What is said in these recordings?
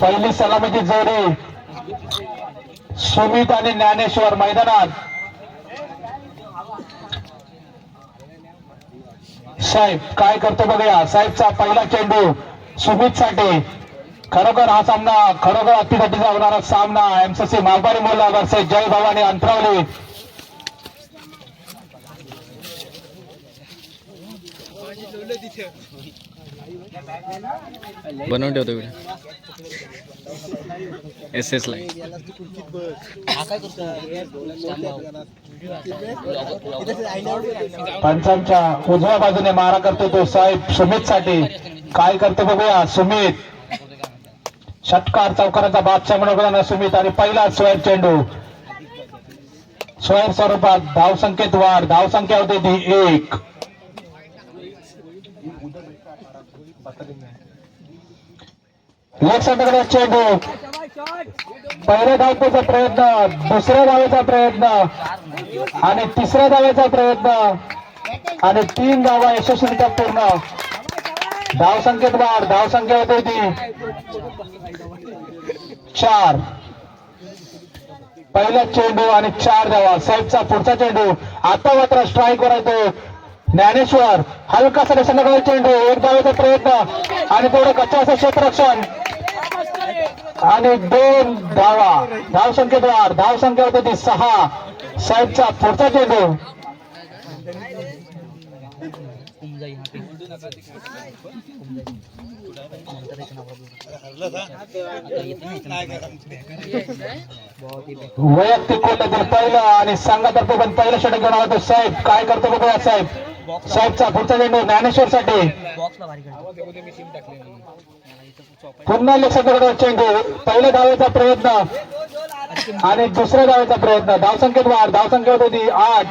पहिली सलामीची जोडी सुमित आणि ज्ञानेश्वर मैदानात. साहेब काय करतो बघूया. साहेबचा पहिला चेंडू सुमित साठी खरोखर हा सामना खरोखर अतिगतीचा होणारा सामना. एमसीसी मालबारी मोल्ला वर्सेस जय भवानी अंतरावली. बनवून ठेवतो व्हिडिओ एस एस ला पंचांच्या उजव्या बाजूने मारा करतो तो साहेब सुमित साठी काय करतो बघूया सुमित. षटकार चौकाराचा बादशाह म्हणून सुमित आणि पहिला स्वयं चेंडू. स्वयं स्वरूपात धावसंख्येत वाढ. धावसंख्या होते ती एक. लेग चेंडू. पहिल्या धावतेचा प्रयत्न दुसऱ्या धावेचा प्रयत्न आणि तिसऱ्या धावेचा प्रयत्न आणि तीन धावा यशस्वीरित्या पूर्ण. धाव संख्येत वाढ धाव संख्या होते ती चार. पहिला चेंडू आणि चार धावा. साहेबचा पुढचा चेंडू. आता मात्र स्ट्राईक वर येतो. ज्ञानेश्वर हलकासा देशाला चेंडू. एक धावाचा प्रयत्न आणि तेवढं कच्चा असं क्षेत्ररक्षण. आणि दोन धावा. धाव संख्येत वाढ. धाव संख्या होते ती सहा. साहेबचा पुढचा चेंडू. वैयक्तिक कोट्यातील पहिलं आणि संघातर्फे पण पहिलं षटक घेऊन आला साहेब काय करतो बघूया साहेब साहेबचा पुढचा चेंडू ज्ञानेश्वर साठी पुन्हा लक्षात चेंडू पहिल्या धावेचा प्रयत्न आणि दुसऱ्या धावेचा प्रयत्न धावसंख्येत वाढ धावसंख्या होती आठ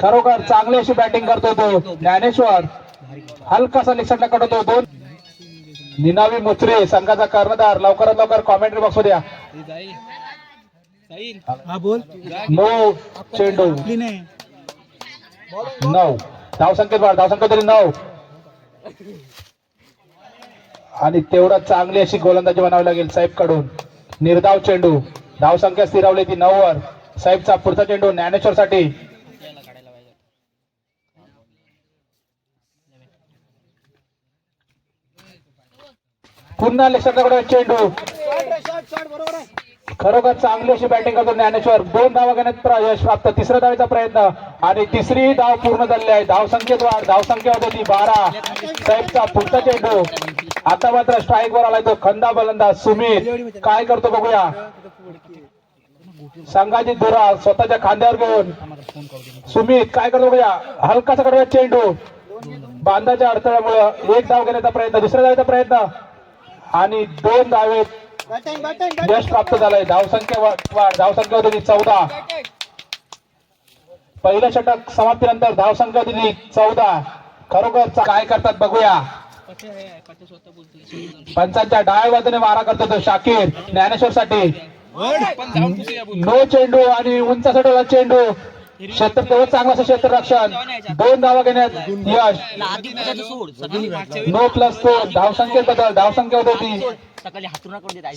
खरोखर चांगली अशी बॅटिंग करतो तो ज्ञानेश्वर हलकासा निसटला कडतो दोन. निनावी मुचरे संघाचा कर्णधार. लवकरात लवकर कॉमेंट्री बॉक्स द्या हा बोल. नऊ चेंडू. नऊ. धावसंख्येत वाढ धावसंख्या तरी नऊ. आणि तेवढा चांगली अशी गोलंदाजी बनावी लागेल साहेबकडून निर्धाव चेंडू. धावसंख्या स्थिरावली ती नऊ वर साहेबचा पुढचा चेंडू ज्ञानेश्वर साठी पुन्हा लेखकाकडे चेंडू. खरोखर चांगली अशी बॅटिंग करतो ज्ञानेश्वर. दोन धावा घेण्यात प्र- यश प्राप्त. तिसऱ्या धावेचा प्रयत्न. आणि तिसरी धाव पूर्ण झाली आहे. धाव संख्येत वाढ. धावसंख्या होत होती बारा. साहेबचा पुढचा चेंडू. आता मात्र स्ट्राईक वर आलाय तो खंदा बलंदाज सुमित काय करतो बघूया? संघाची धुरा स्वतःच्या खांद्यावर घेऊन. सुमित काय करतो बघूया? हलकासा कडव्या चेंडू. बांधाच्या अडथळ्यामुळे एक धाव घेण्याचा प्रयत्न. दुसऱ्या धावेचा प्रयत्न. आणि दोन धावेत यश प्राप्त झालंय. धावसंख्या वाढ धावसंख्या होती चौदा. पहिलं षटक समाप्तीनंतर धावसंख्या दिली चौदा. खरोखर काय करतात बघूया. पंचांच्या डाव्या बाजूने मारा करतो तो शाकीर. ज्ञानेश्वर साठी नो चेंडू आणि उंच सडवला चेंडू. क्षेत्र तेवढं चांगलं असं क्षेत्ररक्षण दोन धावा घेण्यात यश. नो प्लस तो धावसंख्येत बदल. धावसंख्या होती.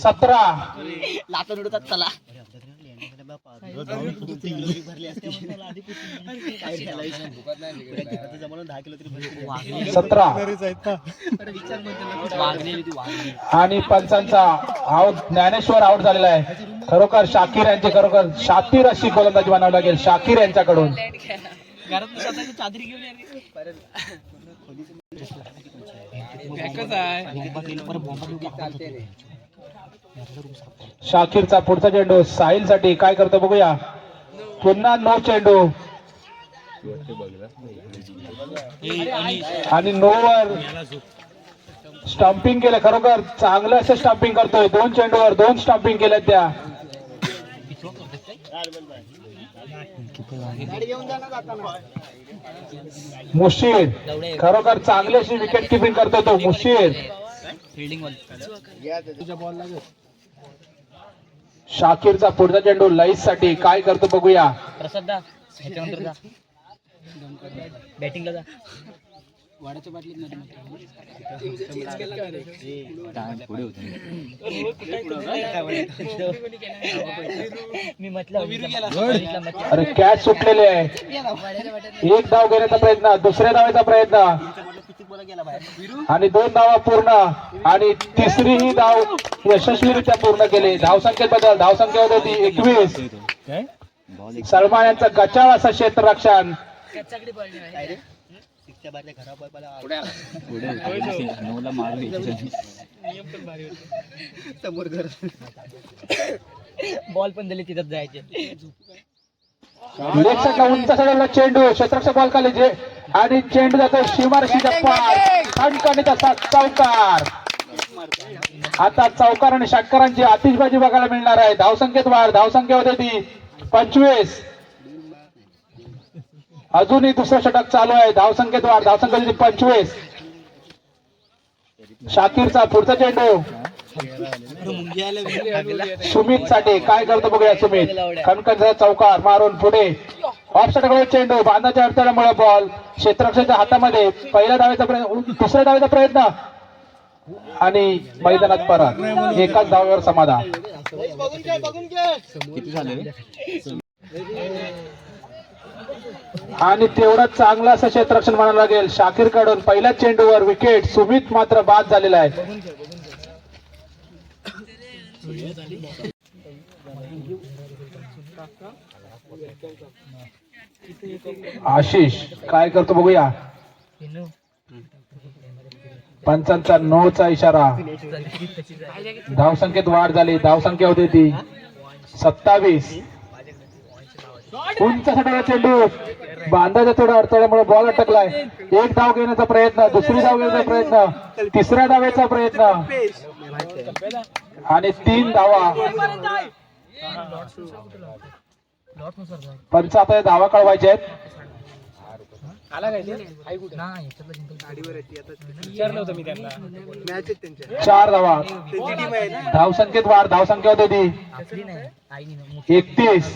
सतरा. लातून चला सतरा. आणि पंचांचा आउट ज्ञानेश्वर आउट झालेला आहे. खरोखर शाकीर यांची खरोखर शातीर अशी गोलंदाजी बनावी लागेल शाकीर यांच्याकडून. चादरी घेऊन ये शाकीरचा पुढचा चेंडू साहिलसाठी काय करतो बघूया. पुन्हा नो चेंडू. आणि नोवर स्टंपिंग केलं खरोखर चांगलं असं स्टंपिंग करतोय. दोन चेंडूवर दोन स्टंपिंग केल्या त्या. मुशीर खरोखर चांगली अशी विकेट किपिंग करतोय तो मुशीर. फिल्डिंग वाली. शाकीरचा पुढचा चेंडू लईससाठी काय करतो बघूया. प्रसाद दा ह्याच्यानंतर जा. बॅटिंगला जा. वाड्याच्या बाटलीत मी म्हटलं. अरे कॅच सुटलेले आहे. एक धाव घेण्याचा प्रयत्न दुसऱ्या धावेचा प्रयत्न. आणि दोन धावा पूर्ण. आणि तिसरी ही धाव यशस्वीरित्या पूर्ण केली. धावसंख्येत बदल धावसंख्या होती एकवीस. सलमान यांचं गचाळ असं क्षेत्ररक्षण. बॉल पण दिले तिथं जायचे. उंच चेंडू. क्षेत्ररक्षक बॉल खाली जे आणि चेंडू जातो असा चौकार. आता चौकार आणि षटकारांची आतिषबाजी बघायला मिळणार आहे. धावसंख्येत वाढ धावसंख्या होते ती पंचवीस. अजूनही दुसरं षटक चालू आहे. धावसंख्येत वाढ धावसंख्या होती पंचवीस. शाकीरचा पुढचा चेंडू. सुमित साठी काय करतो बघूया सुमित? खणखणचा चौकार मारून पुढे. ऑफ चेंडू बांधाच्या अडथळ्यामुळे बॉल क्षेत्ररक्षकाच्या हातामध्ये पहिल्या धावेचा प्रयत्न दुसऱ्या धावेचा प्रयत्न. आणि मैदानात परत. एकाच धावेवर समाधान. आणि तेवढा चांगलं असं क्षेत्रक्षण म्हणायला लागेल. शाकीरकडून पहिल्या चेंडूवर विकेट सुमित मात्र बाद झालेला आहे. आशिष काय करतो बघूया? पंचांचा नऊचा इशारा. धावसंख्येत वाढ झाली. धावसंख्या होती ती सत्तावीस. उंच सटाला चेंडू बांधाच्या थोडा अडथळ्यामुळे बॉल अटकलाय. एक धाव घेण्याचा प्रयत्न दुसरी धाव घेण्याचा प्रयत्न तिसऱ्या धावेचा प्रयत्न. आणि तीन धावा. पंच आता या धावा कळवायचे आहेत. चार धावा. धावसंख्येत वाढ धावसंख्या होती ती. एकतीस.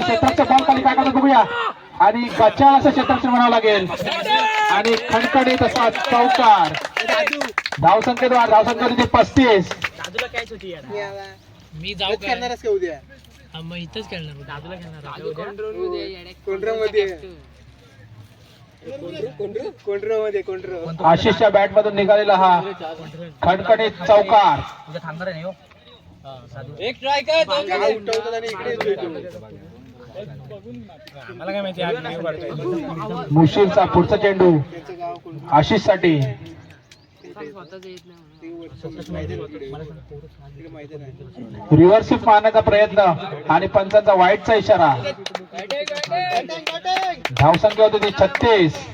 क्षेत्राच्या बॉल खाली काय करतो बघूया. आणि गच्चा असं क्षेत्ररक्षण म्हणावं लागेल. आणि खणखणीत असा चौकार. धावसंख्येत वाढ धावसंख्या होती ती पस्तीस. दादूला कॅच होती यार. मी जाऊ का खेळणारच का उद्या? हा, मग इथंच खेळणार दादूला खेळणार कोंड्रो मध्ये. कोंड्रो? मध्ये कोंड्रो. आशिषच्या बॅट मधून निघालेला हा खणखणीत चौकार. उद्या थांबणार आहे हो? एक ट्राय कर मुशीरचा पुढचा चेंडू आशिषसाठी रिव्हर्सिप मारण्याचा प्रयत्न आणि पंचांचा वाईटचा इशारा. धावसंख्या होती ती छत्तीस.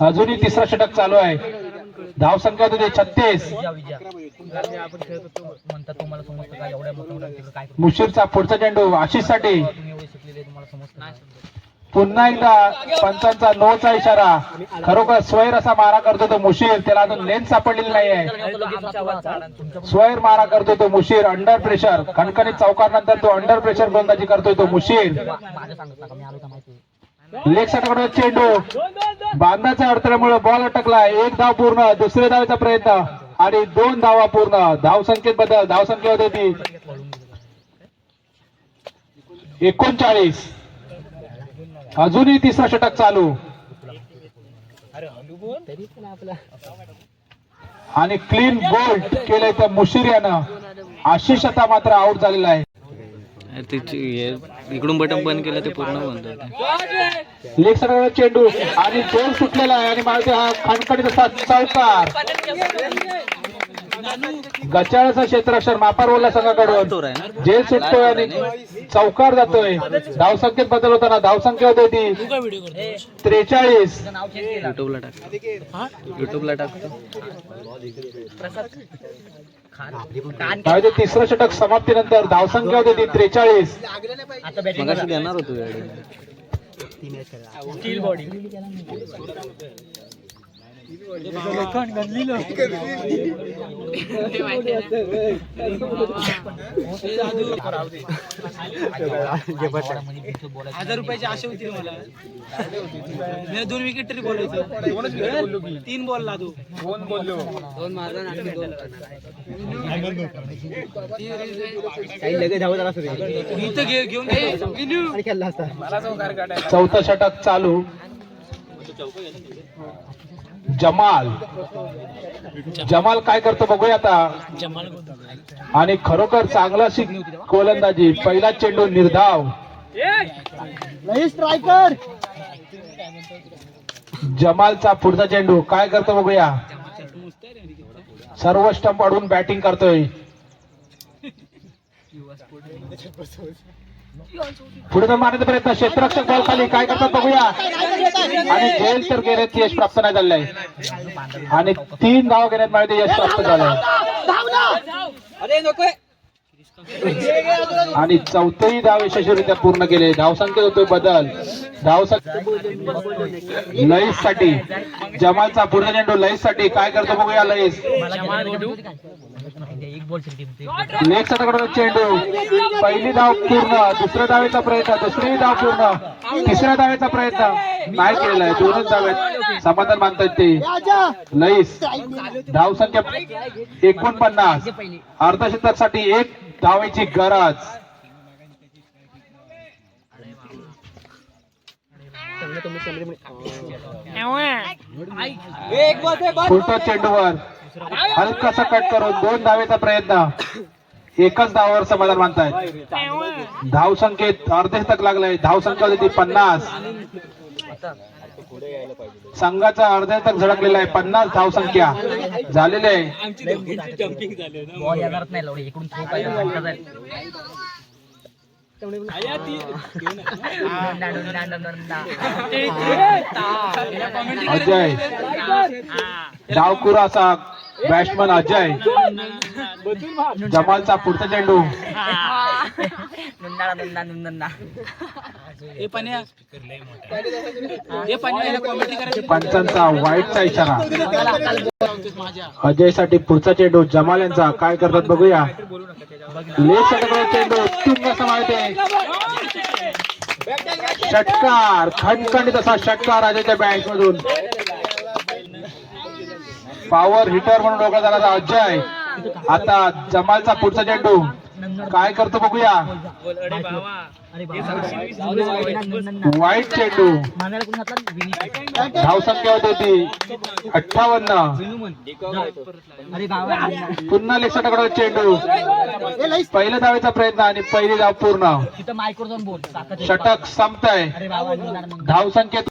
अजूनही तिसरा षटक चालू आहे. धावसंख्या होती ती छत्तीस. मुशीरचा पुढचा चेंडू आशिषसाठी. पुन्हा एकदा पंचांचा नोचा इशारा. खरोखर स्वैर असा मारा करतो तो मुशीर. त्याला अजून लेन्स सापडलेली नाही आहे स्वैर मारा करतो तो मुशीर. अंडर प्रेशर खणखणीत चौकानंतर तो अंडर प्रेशर गोलंदाजी करतोय तो मुशीर. लेगसाठी चेंडू. बांधाच्या अडथळ्यामुळे बॉल अटकला एक धाव पूर्ण दुसऱ्या धावेचा प्रयत्न आणि दोन धावा पूर्ण. धावसंख्येत बदल. धावसंख्या होती ती एकोणचाळीस. अजूनही तिसरा षटक चालू. आणि क्लीन बोल्ट केलंय त्या मुशीर यानं आशिष आता मात्र आउट झालेला आहे. इकडून बटन बंद केलं ते पूर्ण बंद लेग सगळं चेंडू. आणि जोर सुटलेला आहे. आणि मागे हा खणखणीत असा चौकार गचाळाचा क्षेत्ररक्षण मापारवल्या संघाकडून. जेल सुटतोय आणि चौकार जातोय. धावसंख्येत बदल होताना धावसंख्या होते ती. त्रेचाळीस. युट्यूबला टाक. युट्यूबला तिसरं षटक समाप्तीनंतर धावसंख्या होती ती त्रेचाळीस. देणार होतो स्टील बॉडी हजार रुपयाची आशा होती मला. मी दोन विकेट तरी बोलायचं. तीन बॉल ला तू दोन बोललो दोन मारला आणि दोन काही लगेच धावत आला इथं घेऊन खेळला असता. चौथा षटक चालू. जमाल. जमाल काय करतो बघूया आता. जमाल आणि खरोखर चांगला अशी गोलंदाजी. पहिला चेंडू निर्धाव. स्ट्रायकर जमालचा पुढचा चेंडू. काय करतो बघूया. सर्व स्टंप अडून बॅटिंग करतोय. पुढे तर मारण्याचा प्रयत्न क्षेत्ररक्षक बॉल खाली. काय करतात बघूया. आणि जेल तर घेण्यात यश प्राप्त नाही झालंय आणि तीन धाव घेण्यात माहिती यश प्राप्त नको आणि चौथही धाव यशस्वीरित्या पूर्ण केले. धावसंख्येत होतोय बदल. धावसंख्या लईससाठी जमालचा पुढचा चेंडू लईससाठी काय करतो बघूया लईस. एक बॉल टीम लेगकडून चेंडू पहिली धाव पूर्ण दुसऱ्या धावेचा प्रयत्न दुसरी धाव पूर्ण तिसऱ्या धावेचा प्रयत्न. नाही केलेला दोनच धावेत समाधान मानतात ते. लईस. धावसंख्या एकोणपन्नास. अर्धशतकासाठी एक धावेची गरज. फुलटो चेंडूवर. हलकासा कट करून दोन धावेचा प्रयत्न. एकच धावावर समाधान मानतायत. धाव संख्येत अर्धे शतक लागलंय. धाव संख्या होती ती पन्नास. संघाचा अर्धे शतक झळकलेला आहे. पन्नास धाव संख्या झालेली आहे बॉल येणारच नाही लवडे इकडून थ्रो पाहिजे अजय डावकुरा असा बॅट्समन अजय जमालचा पुढचा चेंडू नुंदा नुंदा नुंदा हे हे कॉमेडी करायची. पंचांचा वाईटचा इशारा. अजयसाठी पुढचा चेंडू जमाल यांचा. काय करतात बघूया. चेंडू उत्तुंग असा माहिती षटकार. खणखणीत असा षटकार अजयच्या बॅट मधून. पॉवर हिटर म्हणून ओळखला जाणारा अजय. आता जमालचा पुढचा चेंडू काय करतो बघूया. वाईट चेंडू मानायला कोण घातला विनी धाव संख्या होती ती. अठ्ठावन्न. पुन्हा षटकाचा चेंडू पहिल्या धावेचा प्रयत्न आणि पहिली धाव पूर्ण. षटक संपताय. अरे